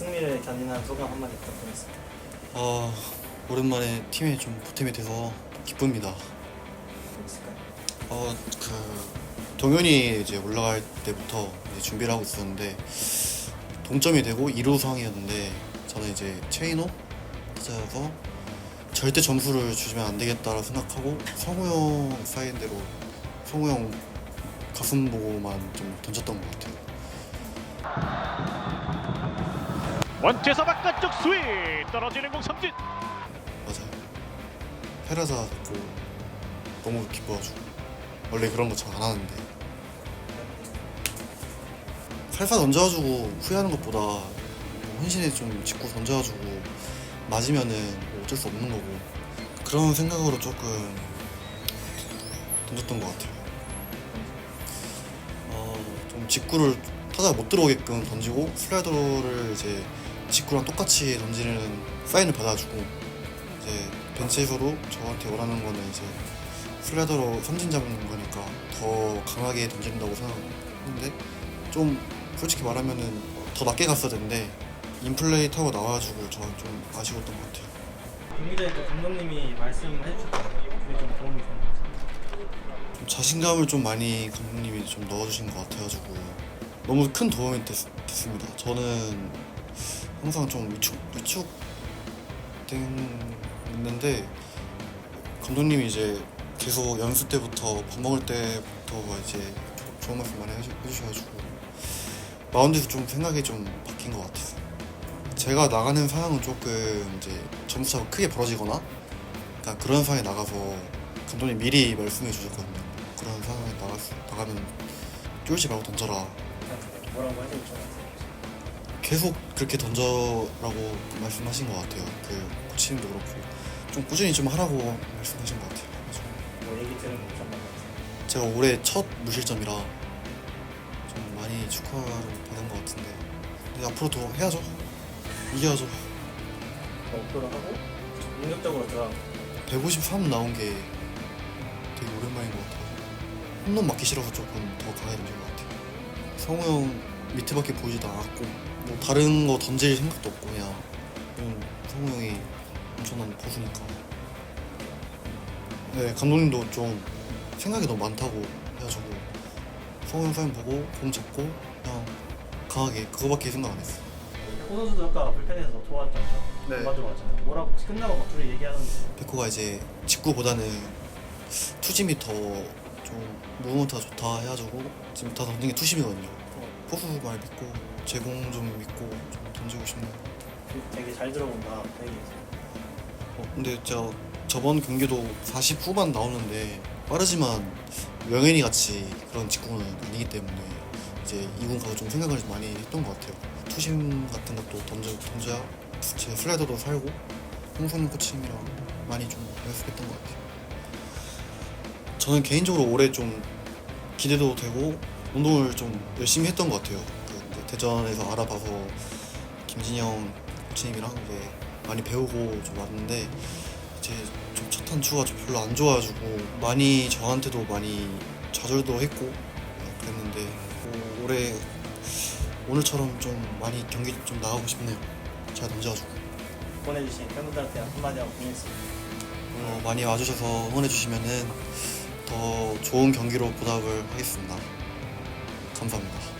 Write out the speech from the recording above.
승리를 견인한 소감 한마디 부탁드리겠습니다. 어, 오랜만에 팀에 좀 보탬이 돼서 기쁩니다. 있을까요? 어, 그 동현이 이제 올라갈 때부터 이제 준비를 하고 있었는데 동점이 되고 2루 상황이었는데 저는 이제 체이노 타자여서 절대 점수를 주시면 안 되겠다라고 생각하고 성우 형 사인 대로 성우 형 가슴 보고만 좀 던졌던 것 같아요. 원투에서 바깥쪽 스윙 떨어지는 공 삼진 맞아요. 페라자 자꾸 너무 기뻐가지고 원래 그런 거 잘 안 하는데 살살 던져가지고 후회하는 것보다 헌신에 좀 짚고 던져가지고 맞으면은 뭐 어쩔 수 없는 거고 그런 생각으로 조금 던졌던 것 같아요. 어, 좀 직구를 타자가 못 들어오게끔 던지고 슬라이더를 이제 직구랑 똑같이 던지는 사인을 받아주고 이제 벤치에서도 저한테 원하는 거는 이제 슬라이더로 삼진 잡는 거니까 더 강하게 던진다고 생각했는데 좀 솔직히 말하면은 더 낮게 갔어야 되는데 인플레이 타고 나와가지고 저는 좀 아쉬웠던 것 같아요. 경기장에 또 감독님이 말씀을 해주셨거든요. 그게 좀 도움이 되는 것 같아요. 좀 자신감을 좀 많이 감독님이 좀 넣어주신 것 같아가지고 너무 큰 도움이 됐, 습니다 저는 항상 좀 위축 위축됐는데 감독님이 이제 계속 연습 때부터 밥 먹을 때부터 이제 좋은 말씀 많이 해주, 해주셔가지고 마운드에서 좀 생각이 좀 바뀐 것 같아요. 제가 나가는 상황은 조금 이제 점수차가 크게 벌어지거나 약간 그런 상황에 나가서 감독님 미리 말씀해 주셨거든요. 그런 상황에 나가, 나가면 쫄지 말고 던져라. 뭐라고 알았어요. 계속 그렇게 던져라고 말씀하신 것 같아요. 그 코치님도 그렇고 좀 꾸준히 좀 하라고 말씀하신 것 같아요. 뭐 얘기 들은 거 어떤 것 같아요? 제가 올해 첫 무실점이라 좀 많이 축하를 받은 것 같은데 근데 앞으로도 해야죠. 이겨야죠. 목표를 하고 공격적으로 들어간 거. 153 나온 게 되게 오랜만인 것 같아요. 홈런 맞기 싫어서 조금 더 강하게 던진 것 같아요. 성우 형 밑에밖에 보이지도 않았고 뭐 다른 거 던질 생각도 없고 그냥 음, 성우 형이 엄청난 포수니까. 네 감독님도 좀 생각이 너무 많다고 해가지고 성우 형 사인 보고 공 잡고 그냥 강하게 그거밖에 생각 안 했어. 호 선수도 아까 불펜에서 도왔잖아요. 네. 도와줘봤잖아요. 뭐라고 끝나고 막 둘이 얘기하는데 백호가 이제 직구보다는 투심이 더 좀 무브먼트가 좋다 해가지고 지금 다 던진 게 투심이거든요. 포수 말 믿고 제공 좀 믿고 좀 던지고 싶네요. 되게 잘 들어본다 그 얘기했어요. 어, 근데 제가 저번 경기도 40 후반 나오는데 빠르지만 명현이 같이 그런 직구는 아니기 때문에 이제 이군 가서 좀 생각을 많이 했던 것 같아요. 투심 같은 것도 던져 던져야 제 슬라이더도 살고 홍성민 코치님이랑 많이 좀 연습했던 것 같아요. 저는 개인적으로 올해 좀 기대도 되고 운동을 좀 열심히 했던 것 같아요. 그 대전에서 알아봐서 김진영 코치님이랑 이제 많이 배우고 좀 왔는데 이제 좀첫한 주가 좀 별로 안 좋아가지고 많이 저한테도 많이 좌절도 했고 네, 그랬는데 뭐 올해 오늘처럼 좀 많이 경기 좀 나가고 싶네요. 잘 던져가지고 보내주신 팬분들한테 한마디 하고 보내겠습니다. 어, 많이 와주셔서 응원해주시면은 더 좋은 경기로 보답을 하겠습니다. 감사합니다.